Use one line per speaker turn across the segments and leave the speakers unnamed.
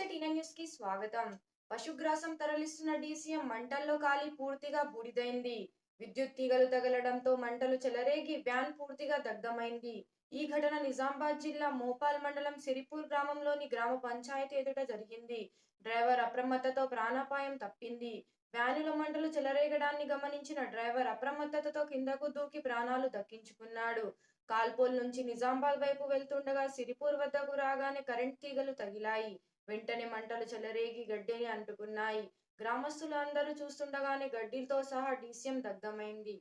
న్యూస్కి స్వాగతం. పశుగ్రాసం తరలిస్తున్న డీసీఎం మంటల్లో కాలి పూర్తిగా బూడిదైంది. విద్యుత్ తీగలు తగలడంతో మంటలు చెలరేగి వ్యాన్ పూర్తిగా దగ్ధమైంది. ఈ ఘటన నిజామాబాద్ జిల్లా మోపాల్ మండలం సిరిపూర్ గ్రామంలోని గ్రామ పంచాయతీ ఎదుట జరిగింది. డ్రైవర్ అప్రమత్తతో ప్రాణాపాయం తప్పింది. వ్యానుల మంటలు చెలరేగడాన్ని గమనించిన డ్రైవర్ అప్రమత్తతతో కిందకు దూకి ప్రాణాలు దక్కించుకున్నాడు. కాల్పోల్ నుంచి నిజామాబాద్ వైపు వెళ్తుండగా సిరిపూర్ వద్దకు రాగానే కరెంట్ తీగలు తగిలాయి. వెంటనే మంటలు చెలరేగి గడ్డిని అంటుకున్నాయి. గ్రామస్తులు అందరూ చూస్తుండగానే గడ్డితో సహా డీసీఎం దగ్ధమైంది.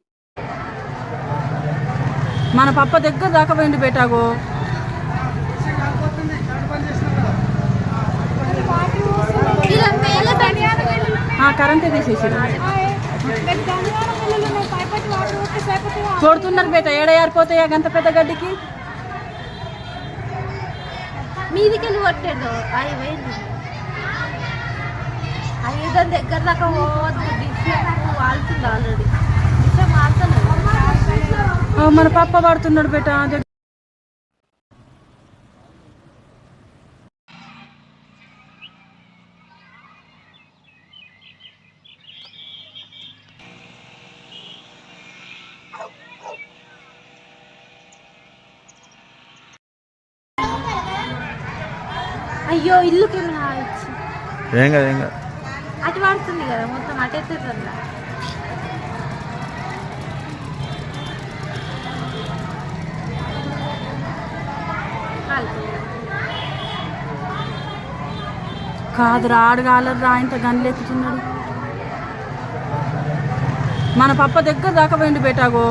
మన పప్ప దగ్గర దాకా పోయింది బేటాగో
ఇలా
కరెంటే తీసేసి కొడుతున్నారు బేట ఏడ గంత పెద్ద గడ్డికి?
మీదికి వెళ్ళి కొట్టాడు అవి పోయింది అవి దాని దగ్గర దాకా పోవద్దు డిసిషన్ వాళ్తుంది ఆల్రెడీ డిసిషన్ వాళ్తలేదు
మన పప్ప పడుతున్నాడు బేట
అయ్యో ఇల్లుకి ఏమైనా ఇచ్చి
ఏం కాదు ఏం కాదు.
అటు పడుతుంది కదా మొత్తం అటు ఎత్తుతుంది
కాదురా ఆడగాలరా ఆయనతో గన్లు ఎక్కుతున్నాడు. మన పప్ప దగ్గర దాకా పోయింది బేటాగో.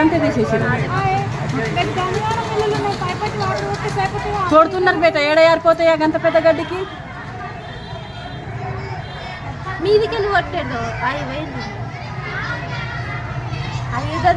సేపటి తీసేసారు
కొడుతున్నారు బేట ఏడ ఏరిపోతాయా గంత పెద్ద గడ్డికి?
మీదికెళ్ళి కొట్టాడు అవి పోయింది అవి దాని